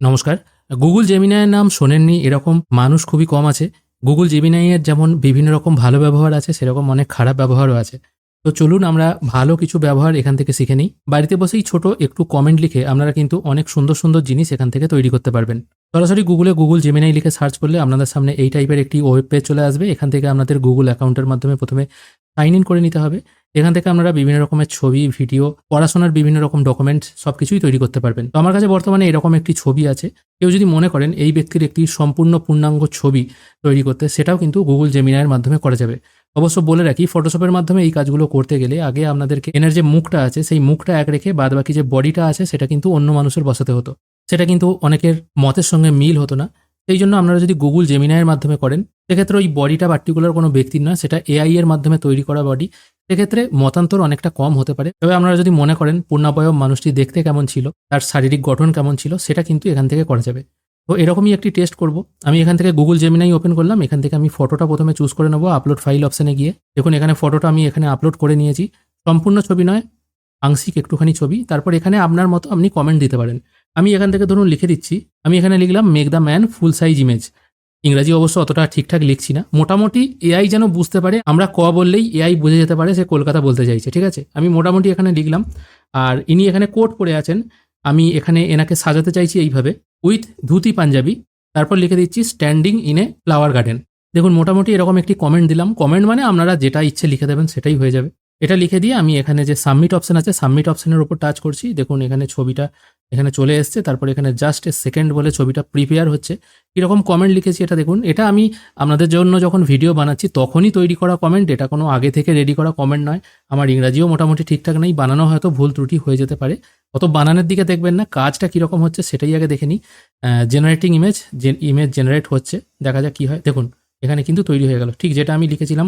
নমস্কার। গুগল জেমিনাইয়ের নাম শোনেননি, এরকম মানুষ খুবই কম আছে। গুগল জেমিনাইয়ের যেমন বিভিন্ন রকম ভালো ব্যবহার আছে, সেরকম অনেক খারাপ ব্যবহারও আছে। তো চলুন আমরা ভালো কিছু ব্যবহার এখান থেকে শিখে নিই। বাড়িতে বসেই ছোট একটু কমেন্ট লিখে আপনারা কিন্তু অনেক সুন্দর সুন্দর জিনিস এখান থেকে তৈরি করতে পারবেন। সরাসরি গুগলে গুগল জেমিনাই লিখে সার্চ করলে আপনাদের সামনে এই টাইপের একটি ওয়েব পেজ চলে আসবে। এখান থেকে আপনাদের গুগল অ্যাকাউন্টের মাধ্যমে প্রথমে সাইন ইন করে নিতে হবে। এখান থেকে আপনারা বিভিন্ন রকমের ছবি, ভিডিও, পড়াশোনার বিভিন্ন রকম ডকুমেন্ট সব কিছুই তৈরি করতে পারবেন। তো আমার কাছে বর্তমানে এরকম একটি ছবি আছে। কেউ যদি মনে করেন এই ব্যক্তির একটি সম্পূর্ণ পূর্ণাঙ্গ ছবি তৈরি করতে, সেটাও কিন্তু গুগল জেমিনায়ের মাধ্যমে করা যাবে। অবশ্য বলে রাখি ফটোশপের মাধ্যমে এই কাজগুলো করতে গেলে আগে আপনাদেরকে এনার যে মুখটা আছে, সেই মুখটা এক রেখে বাদ বাকি যে বডিটা আছে, সেটা কিন্তু অন্য মানুষের বসাতে হতো। সেটা কিন্তু অনেকের মতের সঙ্গে মিল হতো না। সেই জন্য আপনারা যদি গুগল জেমিনায়ের মাধ্যমে করেন, সেক্ষেত্রে ওই বডিটা পার্টিকুলার কোনো ব্যক্তির না সেটা এআই এর মাধ্যমে তৈরি করা বডি সেক্ষেত্রে মতান্তর অনেকটা কম হতে পারে। তবে আপনারা যদি মনে করেন পূর্ণাবয়ব মানুষটি দেখতে কেমন ছিল, তার শারীরিক গঠন কেমন ছিল, সেটা কিন্তু এখান থেকে করা যাবে। তো এরকমই একটি টেস্ট করব। আমি এখান থেকে গুগল জেমিনাই ওপেন করলাম। এখান থেকে আমি ফটোটা প্রথমে চুজ করে নেব আপলোড ফাইল অপশানে গিয়ে। দেখুন, এখানে ফটোটা আমি এখানে আপলোড করে নিয়েছি। সম্পূর্ণ ছবি নয়, আংশিক একটুখানি ছবি। তারপর এখানে আপনার মতো আপনি কমেন্ট দিতে পারেন। আমি এখান থেকে ধরুন লিখে দিচ্ছি। আমি এখানে লিখলাম make the man full size image ইংরাজি অবশ্য অতটা ঠিকঠাক লিখছি না। মোটামুটি এআই যেন বুঝতে পারে, আমরা ক বললেই এআই বুঝে যেতে পারে, সে কলকাতা বলতে চাইছে, ঠিক আছে? আমি মোটামুটি এখানে লিখলাম। আর ইনি এখানে কোট পরে আছেন, আমি এখানে এনাকে সাজাতে চাইছি এইভাবে। উইথ ধুতি পাঞ্জাবি, তারপর লিখে দিচ্ছি, standing in a flower garden. দেখুন, মোটামুটি এরকম একটি কমেন্ট দিলাম। কমেন্ট মানে আপনারা যেটা ইচ্ছে লিখে দেবেন, সেটাই হয়ে যাবে। এটা লিখে দিয়ে আমি এখানে যে সাবমিট অপশন আছে, সাবমিট অপশনের উপর টাচ করছি। দেখুন, এখানে ছবিটা এখানে চলে এসছে, তারপর এখানে জাস্ট এ সেকেন্ড বলে ছবিটা প্রিপেয়ার হচ্ছে। কীরকম কমেন্ট লিখেছি এটা দেখুন, এটা আমি আপনাদের জন্য যখন ভিডিও বানাচ্ছি, তখনই তৈরি করা কমেন্ট এটা কোনো আগে থেকে রেডি করা কমেন্ট নয়। আমার ইংরাজিও মোটামুটি ঠিকঠাক নেই, বানানো হয়তো ভুল ত্রুটি হয়ে যেতে পারে। অত বানানোর দিকে দেখবেন না, কাজটা কীরকম হচ্ছে সেটাই আগে দেখে নিই। জেনারেটিং ইমেজ যে ইমেজ জেনারেট হচ্ছে, দেখা যাক কী হয়। দেখুন, এখানে কিন্তু তৈরি হয়ে গেল। ঠিক যেটা আমি লিখেছিলাম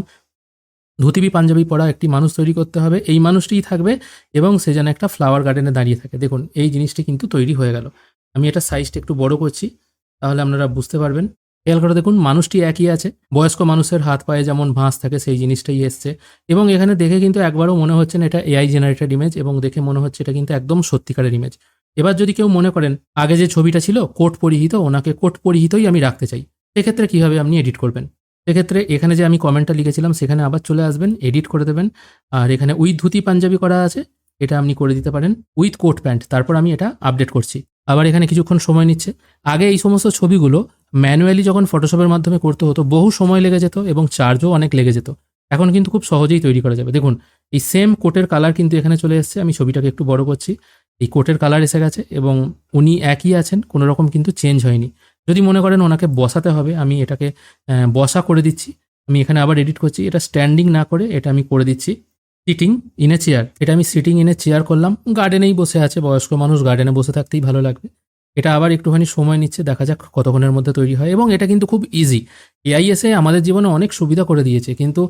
ধুতিবি, পাঞ্জাবি পরা একটি মানুষ তৈরি করতে হবে। এই মানুষটিই থাকবে এবং সে যেন একটা ফ্লাওয়ার গার্ডেনে দাঁড়িয়ে থাকে। দেখুন, এই জিনিসটি কিন্তু তৈরি হয়ে গেল। আমি এটা সাইজটা একটু বড় করছি, তাহলে আপনারা বুঝতে পারবেন। খেয়াল করে দেখুন, মানুষটি একই আছে। বয়স্ক মানুষের হাত পায়ে যেমন ভাঁজ থাকে, সেই জিনিসটাই এসছে। এবং এখানে দেখে কিন্তু একবারও মনে হচ্ছে না এটা এআই জেনারেটেড ইমেজ এবং দেখে মনে হচ্ছে এটা কিন্তু একদম সত্যিকারের ইমেজ এবার যদি কেউ মনে করেন, আগে যে ছবিটা ছিল, কোট পরিহিত, ওনাকে কোট পরিহিতই আমি রাখতে চাই, সেক্ষেত্রে কীভাবে আপনি এডিট করবেন? সেক্ষেত্রে এখানে যে আমি কমেন্টটা লিখেছিলাম, সেখানে আবার চলে আসবেন, এডিট করে দেবেন। আর এখানে উইথ ধুতি পাঞ্জাবি করা আছে, এটা আপনি করে দিতে পারেন। উইথ কোট প্যান্ট, তারপর আমি এটা আপডেট করছি। আবার এখানে কিছুক্ষণ সময় নিচ্ছে। আগে এই সমস্ত ছবিগুলো ম্যানুয়ালি যখন ফটোশপের মাধ্যমে করতে হতো, বহু সময় লেগে যেত এবং চার্জও অনেক লেগে যেত। এখন কিন্তু খুব সহজেই তৈরি করা যাবে। দেখুন, এই সেম কোটের কালার কিন্তু এখানে চলে এসছে। আমি ছবিটাকে একটু বড় করছি। এই কোটের কালার এসে গেছে এবং উনি একই আছেন, কোনো রকম কিন্তু চেঞ্জ হয়নি। যদি মনে করেন ওনাকে বসাতে হবে, আমি এটাকে বসা করে দিচ্ছি। আমি এখানে আবার এডিট করছি। এটা স্ট্যান্ডিং না করে এটা আমি করে দিচ্ছি। সিটিং ইন চেয়ার এটা আমি সিটিং ইন চেয়ার করলাম। গার্ডেনেই বসে আছে, বয়স্ক মানুষ গার্ডেনে বসে থাকতেই ভালো লাগবে। এটা আবার একটুখানি সময় নিচ্ছে, দেখা যাক কতক্ষণের মধ্যে তৈরি হয়। এবং এটা কিন্তু খুব ইজি এআইএসএ আমাদের জীবনে অনেক সুবিধা করে দিয়েছে। কিন্তু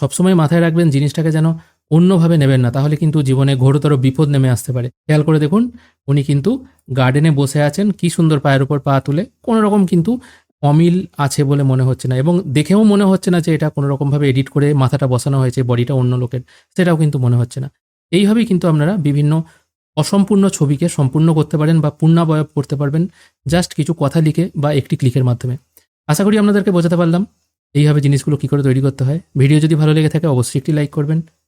সবসময় মাথায় রাখবেন জিনিসটাকে যেন অন্যভাবে নেবেন না, তাহলে কিন্তু জীবনে ঘোরতর বিপদ নেমে আসতে পারে। খেয়াল করে দেখুন, উনি কিন্তু গার্ডেনে বসে আছেন, কি সুন্দর পায়ের উপর পা তুলে কোনো রকম কিন্তু অমিল আছে বলে মনে হচ্ছে না এবং দেখেও মনে হচ্ছে না যে এটা কোনো রকমভাবে এডিট করে মাথাটা বসানো হয়েছে, বডিটা অন্য লোকের, সেটাও কিন্তু মনে হচ্ছে না। এইভাবেই কিন্তু আপনারা বিভিন্ন অসম্পূর্ণ ছবিকে সম্পূর্ণ করতে পারেন বা পূর্ণাবয়ব করতে পারবেন, জাস্ট কিছু কথা লিখে বা একটি ক্লিকের মাধ্যমে। আশা করি আপনাদেরকে বোঝাতে পারলাম, এইভাবে জিনিসগুলো কী করে তৈরি করতে হয়। ভিডিও যদি ভালো লেগে থাকে, অবশ্যই একটি লাইক করবেন।